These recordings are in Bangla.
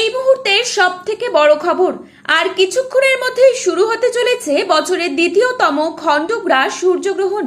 এই মুহূর্তের সব থেকে বড় খবর, আর কিছুক্ষণের মধ্যেই শুরু হতে চলেছে বছরের দ্বিতীয়তম খণ্ডগ্রাস সূর্যগ্রহণ।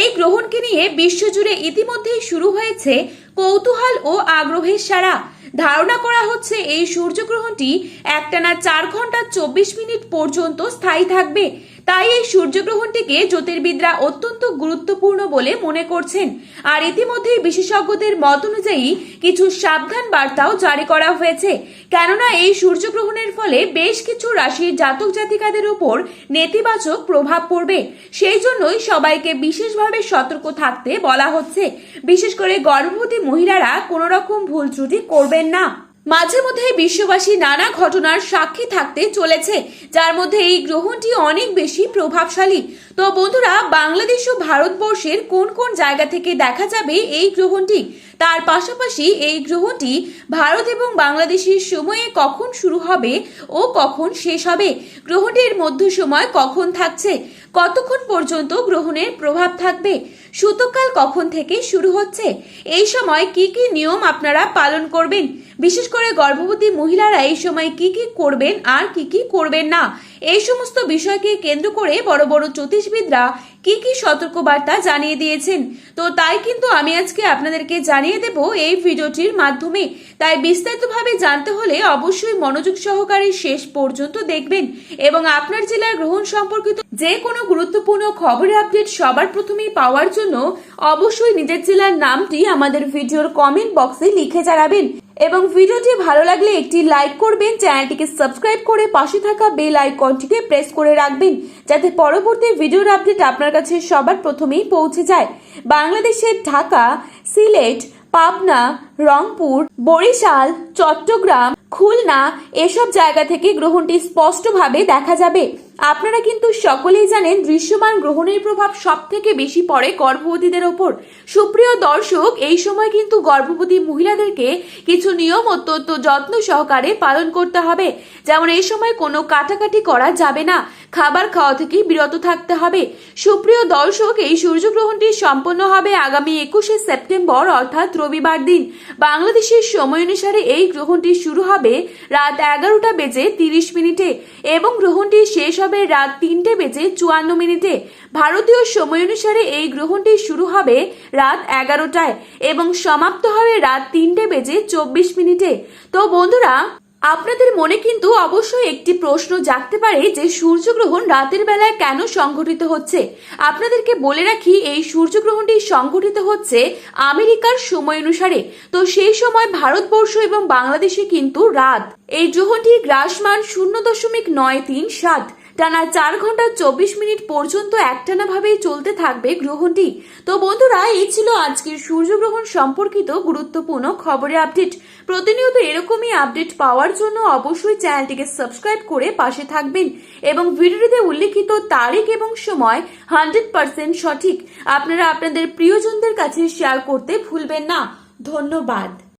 এই গ্রহণকে নিয়ে বিশ্বজুড়ে ইতিমধ্যেই শুরু হয়েছে কৌতূহল ও আগ্রহের সারা ধারণা করা হচ্ছে এই সূর্যগ্রহণটি একটানা চার ঘণ্টা চব্বিশ মিনিট পর্যন্ত স্থায়ী থাকবে। তাই এই সূর্যগ্রহণটিকে জ্যোতির্বিদরা অত্যন্ত গুরুত্বপূর্ণ বলে মনে করছেন। আর ইতিমধ্যেই বিশেষজ্ঞদের মত অনুযায়ী কিছু সাবধান বার্তাও জারি করা হয়েছে। কেননা এই সূর্যগ্রহণের ফলে বেশ কিছু রাশির জাতক জাতিকাদের উপর নেতিবাচক প্রভাব পড়বে। সেই জন্যই সবাইকে বিশেষভাবে সতর্ক থাকতে বলা হচ্ছে। বিশেষ করে গর্ভবতী মহিলারা কোনো রকম ভুল ত্রুটি করবেন না। মাঝে মধ্যে বিশ্ববাসী নানা ঘটনার সাক্ষী থাকতে চলেছে, যার মধ্যে এই গ্রহণটি অনেক বেশি প্রভাবশালী। তো বন্ধুরা, বাংলাদেশ ও ভারতবর্ষের কোন কোন জায়গা থেকে দেখা যাবে এই গ্রহণটি? তার পাশাপাশি এই গ্রহণটি ভারত এবং বাংলাদেশের সময়ে কখন শুরু হবে ও কখন শেষ হবে? গ্রহণটির মধ্য সময় কখন থাকছে? কতক্ষণ পর্যন্ত গ্রহণের প্রভাব থাকবে? সূতকাল কখন থেকে শুরু হচ্ছে? এই সময় কি কি নিয়ম আপনারা পালন করবেন? বিশেষ করে গর্ভবতী মহিলারা এই সময় কি কি করবেন আর কি কি করবেন না? এই সমস্ত বিষয়কে কেন্দ্র করে বড় বড় জ্যোতিষবিদরা কি কি সতর্কবার্তা জানিয়ে দিয়েছেন। তো তাই কিন্তু আমি আজকে আপনাদেরকে জানিয়ে দেব এই ভিডিওটির মাধ্যমে। তাই বিস্তারিতভাবে জানতে হলে অবশ্যই মনোযোগ সহকারে শেষ পর্যন্ত দেখবেন এবং আপনার জেলার গ্রহণ সম্পর্কিত যে কোনো গুরুত্বপূর্ণ খবরের আপডেট সবার প্রথমেই পাওয়ার জন্য অবশ্যই নিজের জেলার নামটি আমাদের ভিডিওর কমেন্ট বক্সে লিখে জানাবেন। এবং ভিডিওটি ভালো লাগলে একটি লাইক করবেন, চ্যানেলটিকে সাবস্ক্রাইব করে পাশে থাকা বেল আইকনটিকে প্রেস করে রাখবেন, যাতে পরবর্তী ভিডিওর আপডেট আপনার কাছে সবার প্রথমেই পৌঁছে যায়। বাংলাদেশের ঢাকা, সিলেট, পাবনা, রংপুর, বরিশাল, চট্টগ্রাম খুলনা, এসব জায়গা থেকে গ্রহণটি স্পষ্টভাবে দেখা যাবে। আপনারা কিন্তু সকলেই জানেন দৃশ্যমান গ্রহণের প্রভাব সব থেকে বেশি পড়ে গর্ভবতীদের ওপর। সুপ্রিয় দর্শক, এই সময় কিন্তু গর্ভবতী মহিলাদেরকে কিছু নিয়ম অত্যন্ত যত্ন সহকারে পালন করতে হবে। যেমন এই সময় কোনো কাটাকাটি করা যাবে না। খাবার খাওয়া থেকে বিরত থাকতে হবে। সুপ্রিয় দর্শক, এই সূর্যগ্রহণটি সম্পন্ন হবে আগামী একুশে সেপ্টেম্বর, অর্থাৎ রবিবার দিন। বাংলাদেশের সময় অনুসারে এই গ্রহণটি শুরু হবে রাত এগারোটা বেজে তিরিশ মিনিটে এবং গ্রহণটি শেষ হবে রাত তিনটে বেজে চুয়ান্ন মিনিটে। ভারতীয় সময় অনুসারে এই গ্রহণটি শুরু হবে রাত এগারোটায় এবং সমাপ্ত হবে রাত তিনটে বেজে চব্বিশ মিনিটে। তো বন্ধুরা আপনাদের মনে কিন্তু অবশ্যই একটি প্রশ্ন জাগতে পারে যে সূর্যগ্রহণ রাতের বেলায় কেন সংঘটিত হচ্ছে? আপনাদেরকে বলে রাখি, এই সূর্যগ্রহণটি সংঘটিত হচ্ছে আমেরিকার সময় অনুসারে। তো সেই সময় ভারতবর্ষ এবং বাংলাদেশে কিন্তু রাত। এই গ্রহণটির গ্রাসমান শূন্য দশমিক নয় তিন সাত। টানা চার ঘণ্টা চব্বিশ মিনিট পর্যন্ত একটানা ভাবেই চলতে থাকবে গ্রহণটি। তো বন্ধুরা, এই ছিল আজকের সূর্যগ্রহণ সম্পর্কিত গুরুত্বপূর্ণ খবরের আপডেট। প্রতিনিয়ত এরকমই আপডেট পাওয়ার জন্য অবশ্যই চ্যানেলটিকে সাবস্ক্রাইব করে পাশে থাকবেন এবং ভিডিওটিতে উল্লেখিত তারিখ এবং সময় হান্ড্রেড পার্সেন্ট সঠিক। আপনারা আপনাদের প্রিয়জনদের কাছে শেয়ার করতে ভুলবেন না। ধন্যবাদ।